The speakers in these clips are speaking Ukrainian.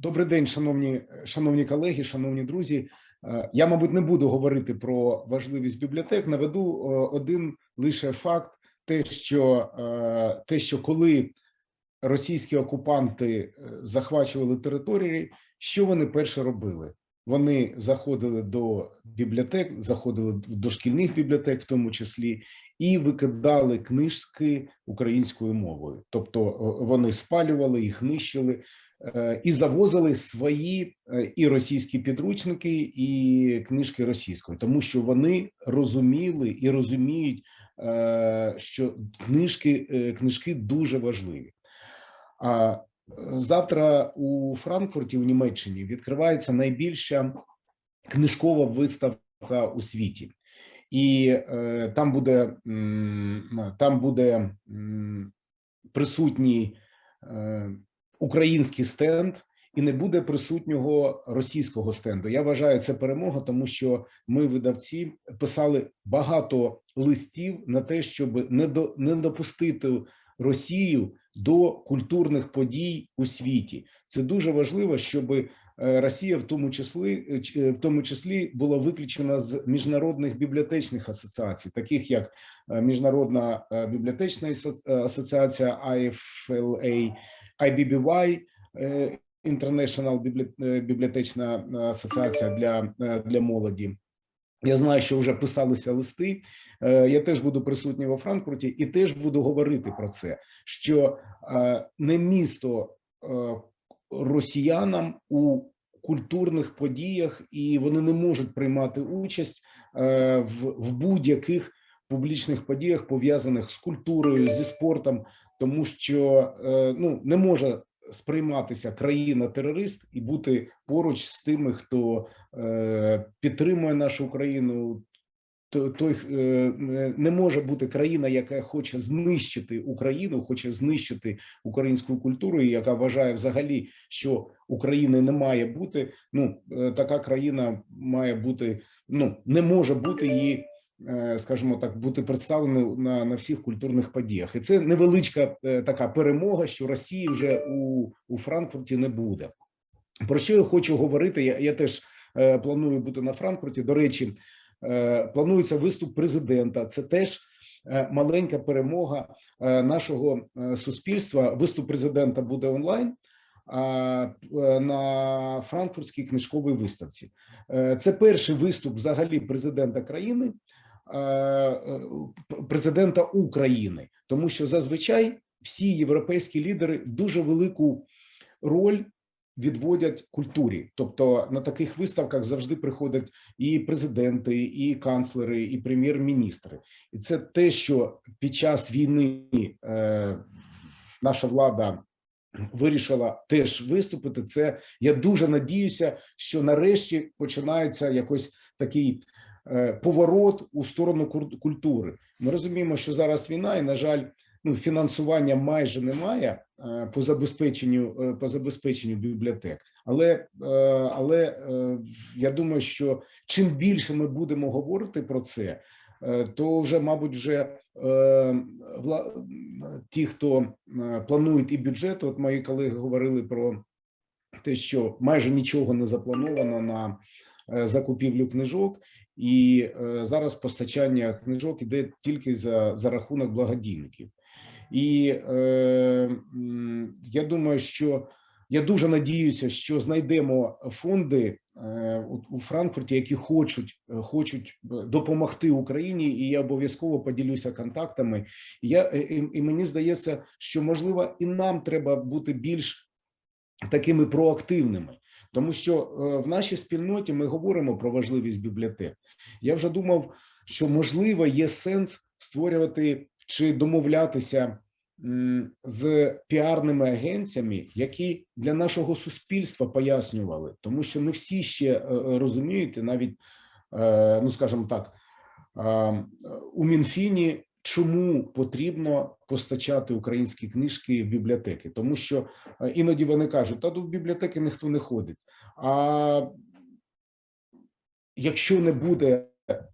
Добрий день, шановні, шановні колеги, шановні друзі. Е, Я, мабуть, не буду говорити про важливість бібліотек. Наведу е, один лише факт: те, що е, те, що коли російські окупанти захвачували території, що вони перше робили? Вони заходили до бібліотек, заходили до шкільних бібліотек, в тому числі, і викидали книжки українською мовою. Тобто е, вони спалювали їх, нищили е, і завозили свої е, і російські підручники, і книжки російською, тому що вони розуміли і розуміють, що книжки, книжки дуже важливі. А завтра у Франкфурті у Німеччині відкривається найбільша книжкова виставка у світі, і е, там буде там буде присутній е, український стенд. І не буде присутнього російського стенду. Я вважаю це перемога, тому що ми, видавці, писали багато листів на те, щоб не до не допустити Росію до культурних подій у світі. Це дуже важливо, щоб Росія в тому числі е, е, в тому числі була виключена з міжнародних бібліотечних асоціацій, таких як е, Міжнародна е, бібліотечна е, асоціація IFLA, IBBY, е, International е, бібліотечна е, асоціація для, е, для молоді. Я знаю, що вже писалися листи. Е, Я теж буду присутній во Франкфурті і теж буду говорити про це, що е, не місто е, росіянам у культурних подіях, і вони не можуть приймати участь е, в, в будь-яких публічних подіях, пов'язаних з культурою, зі спортом, тому що е, ну не може сприйматися країна-терорист і бути поруч з тими, хто е, підтримує нашу країну. То- Той е, не може бути країна, яка хоче знищити Україну, хоче знищити українську культуру, і яка вважає взагалі, що України не має бути. Ну е, така країна має бути. Ну не може бути її, е, скажімо так, бути представленою на, на всіх культурних подіях. І це невеличка е, така перемога, що Росії вже у, у Франкфурті не буде. Про що я хочу говорити? Я, я теж е, планую бути на Франкфурті. До речі, е, планується виступ президента. Це теж е, маленька перемога е, нашого е, суспільства. Виступ президента буде онлайн. е, На франкфуртській книжковій виставці Е, це перший виступ взагалі президента країни, е, е, президента України, тому що зазвичай всі європейські лідери дуже велику роль відводять культурі. Тобто на таких виставках завжди приходять і президенти, і канцлери, і прем'єр-міністри. І це те, що під час війни е, наша влада вирішила теж виступити. Це я дуже надіюся, що нарешті починається якось такий е, поворот у сторону культури. Ми розуміємо, що зараз війна, і на жаль, ну фінансування майже немає е, по забезпеченню е, по забезпеченню бібліотек. Але е, але я думаю, що чим більше ми будемо говорити про це, то вже, мабуть, вже ті, хто планують і бюджет, от мої колеги говорили про те, що майже нічого не заплановано на закупівлю книжок, і зараз постачання книжок іде тільки за, за рахунок благодійників. І е, я думаю, що я дуже надіюся, що знайдемо фонди е, у, Франкфурті, які хочуть, хочуть допомогти Україні, і я обов'язково поділюся контактами. Я е, і, і мені здається, що можливо і нам треба бути більш такими проактивними, тому що е, в нашій спільноті ми говоримо про важливість бібліотек. Я вже думав, що можливо є сенс створювати чи домовлятися з піарними агенціями, які для нашого суспільства пояснювали, тому що не всі ще е, е, розуміють, навіть е, ну скажімо так, у Мінфіні. Чому потрібно постачати українські книжки в бібліотеки? Тому що іноді вони кажуть, та в бібліотеки ніхто не ходить. А якщо не буде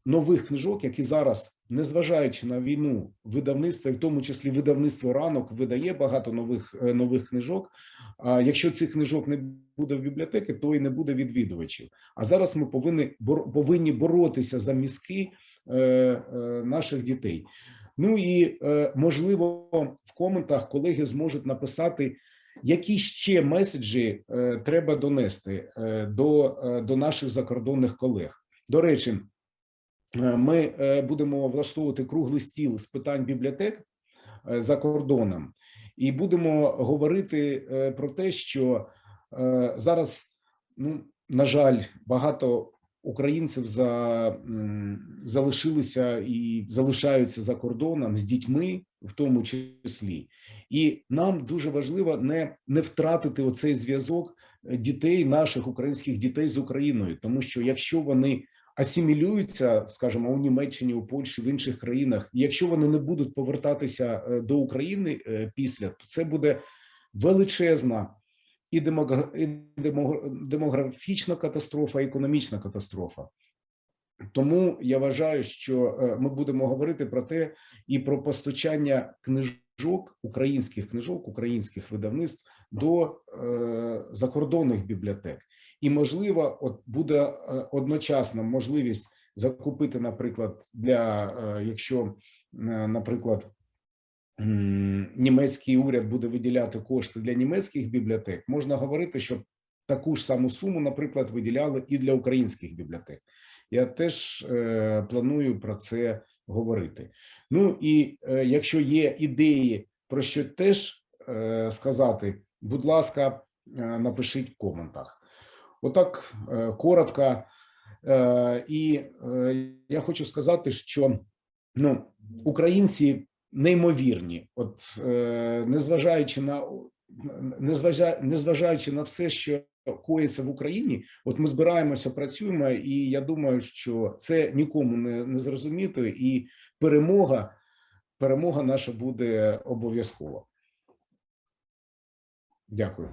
нових книжок, які зараз незважаючи на війну, видавництво, в тому числі видавництво ранок, видає багато нових е, нових книжок. А якщо цих книжок не буде в бібліотеки, то і не буде відвідувачів. А зараз ми повинні повинні боротися за мізки е, е, наших дітей. Ну і можливо, в коментах колеги зможуть написати, які ще меседжі е, треба донести е, до, е, до наших закордонних колег. До речі, ми е, будемо влаштовувати круглий стіл з питань бібліотек е, за кордоном, і будемо говорити е, про те, що е, зараз, ну на жаль, багато українців за залишилися і залишаються за кордоном з дітьми, в тому числі, і нам дуже важливо не, не втратити оцей зв'язок е, дітей, наших українських дітей з Україною, тому що якщо вони асимілюються, скажімо, у Німеччині, у Польщі, в інших країнах, якщо вони не будуть повертатися е, до України е, після, то це буде величезна і демогра- демографічна катастрофа, і економічна катастрофа. Тому я вважаю, що е, ми будемо говорити про те і про постачання книжок, українських книжок, українських видавництв до е, закордонних бібліотек. І можливо, от буде е, одночасна можливість закупити, наприклад, для е, якщо, е, наприклад, німецький уряд буде виділяти кошти для німецьких бібліотек, можна говорити, що таку ж саму суму, наприклад, виділяли і для українських бібліотек. Я теж е, планую про це говорити. Ну і е, якщо є ідеї про що теж е, сказати, будь ласка, е, напишіть в коментах. Отак е, коротко. І е, я хочу сказати, що ну, українці неймовірні, от незважаючи на незважа, незважаючи на все, що коїться в Україні, от ми збираємося, працюємо, і я думаю, що це нікому не, не зрозуміти, і перемога, перемога наша буде обов'язково. Дякую.